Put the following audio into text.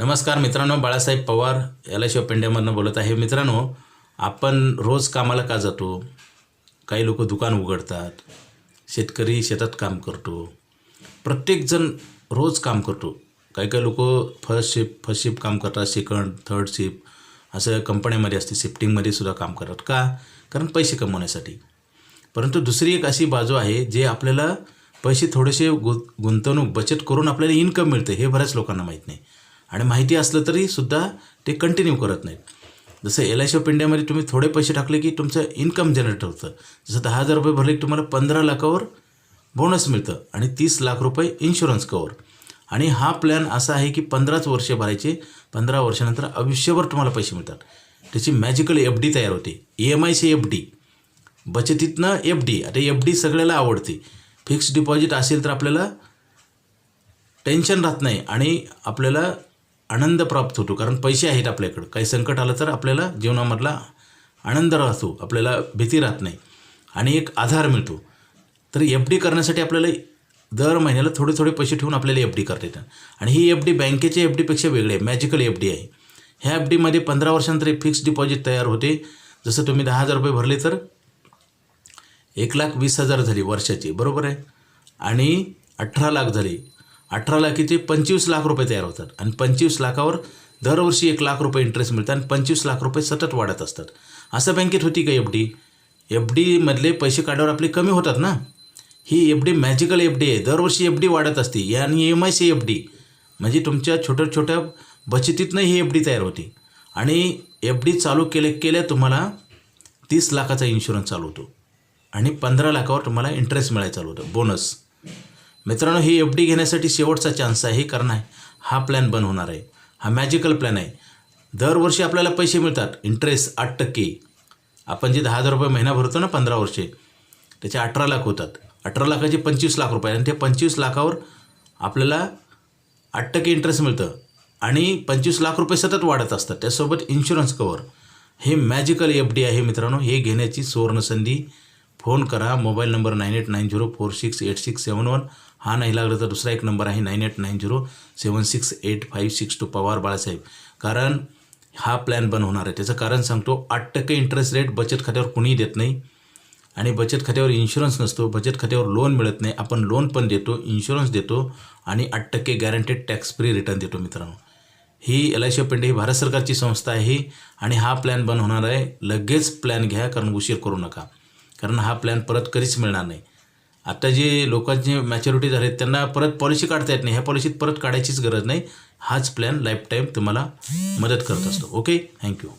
नमस्कार मित्रांनो Balasaheb Pawar L I C of इंडियामधनं बोलत आहे. मित्रांनो आपण रोज कामाला का जातो? काही लोक दुकान उघडतात शेतकरी शेतात काम करतो प्रत्येकजण रोज काम करतो. काही काही लोक फर्स्ट शिफ्ट फर्स्ट शिफ्ट काम करतात सेकंड थर्ड शिफ्ट असं कंपन्यामध्ये असते शिफ्टिंगमध्ये सुद्धा काम करतात. का? कारण पैसे कमवण्यासाठी. परंतु दुसरी एक अशी बाजू आहे जे आपल्याला पैसे थोडेसे गु गुंतवणूक बचत करून आपल्याला इन्कम मिळते हे बऱ्याच लोकांना माहीत नाही. आणि माहिती असलं तरी सुद्धा ते कंटिन्यू करत नाहीत. जसं एल आय सी ऑफ इंडियामध्ये तुम्ही थोडे पैसे टाकले की तुमचं इन्कम जनरेट होतं. जसं दहा हजार रुपये भरले की तुम्हाला पंधरा लाखावर बोनस मिळतं आणि तीस लाख रुपये इन्शुरन्स कवर आणि हा प्लॅन असा आहे की पंधराच वर्षे भरायचे पंधरा वर्षानंतर आयुष्यभर तुम्हाला पैसे मिळतात. त्याची मॅजिकल एफ डी तयार होते. ई एम आयची एफ डी बचतीतनं एफ डी आता एफ डी सगळ्याला आवडते. फिक्स्ड डिपॉझिट असेल तर आपल्याला टेन्शन राहत नाही आणि आपल्याला आनंद प्राप्त होतो कारण पैसे आहेत आपल्याकडं. काही संकट आलं तर आपल्याला जीवनामधला आनंद राहतो आपल्याला भीती राहत नाही. आणि एक आधार मिळतो. तर एफ डी करण्यासाठी आपल्याला दर महिन्याला थोडे थोडे पैसे ठेवून आपल्याला एफ डी करता येतात आणि ही एफ डी बँकेच्या एफ डीपेक्षा वेगळी आहे मॅजिकल एफ डी आहे. ह्या एफ डीमध्ये पंधरा वर्षांतर एक फिक्स डिपॉझिट तयार होते. जसं तुम्ही दहा हजार रुपये भरले तर एक लाख वीस हजार झाली वर्षाची बरोबर आहे? आणि अठरा लाख झाली. अठरा किती पंचवीस लाख रुपये तयार होतात. आणि पंचवीस लाखावर दरवर्षी एक लाख रुपये इंटरेस्ट मिळतात आणि पंचवीस लाख रुपये सतत वाढत असतात. असं बँकेत होती का एफ डी? एफ डीमधले पैसे काढल्यावर आपले कमी होतात ना? ही F D magical F D आहे. दरवर्षी एफ डी वाढत असते. आणि M I C F D. म्हणजे तुमच्या छोट्या छोट्या बचतीतनं ही एफ डी तयार होती. आणि एफ डी चालू केले केल्या तुम्हाला तीस लाखाचा इन्शुरन्स चालू होतो. आणि पंधरा लाखावर तुम्हाला इंटरेस्ट मिळायला चालू होतं. बोनस मित्रांनो ही एफ डी घेण्यासाठी शेवटचा चान्स आहे. हे कारण हा प्लॅन बंद होणार आहे. हा मॅजिकल प्लॅन आहे. दरवर्षी आपल्याला पैसे मिळतात. इंटरेस्ट आठ टक्के. आपण जे दहा हजार रुपये महिना भरतो ना पंधरा वर्षे त्याचे अठरा लाख होतात. अठरा लाखाचे पंचवीस लाख रुपये. आणि ते पंचवीस लाखावर आपल्याला आठ टक्के इंटरेस्ट मिळतं. आणि पंचवीस लाख रुपये सतत वाढत असतात. त्यासोबत इन्शुरन्स कवर हे मॅजिकल एफ डी आहे मित्रांनो. हे घेण्याची सुवर्णसंधी फोन करा. Mobile number nine eight nine zero four six eight six seven one. हा नाही लागला तर दुसरा एक नंबर आहे nine eight nine zero seven six eight five six two Pawar Balasaheb. कारण हा प्लॅन बंद होणार आहे. त्याचं कारण सांगतो आठ टक्के इंटरेस्ट रेट बचत खात्यावर कुणीही देत नाही. आणि बचत खात्यावर इन्शुरन्स नसतो बचत खात्यावर लोन मिळत नाही. आपण लोन पण देतो इन्शुरन्स देतो आणि आठ टक्के गॅरंटेड टॅक्स फ्री रिटर्न देतो मित्रांनो. ही L I C of India ही भारत सरकारची संस्था आहे आणि हा प्लॅन बंद होणार आहे. लगेच प्लॅन घ्या कारण उशीर करू नका. कारण हा प्लॅन परत कधीच मिळणार नाही. आता जे लोकांचे मॅच्युरिटी झाले त्यांना परत पॉलिसी काढता येत नाही. ह्या पॉलिसीत परत काढायचीच गरज नाही. हाच प्लॅन लाईफ टाईम तुम्हाला मदत करत असतो. Okay thank you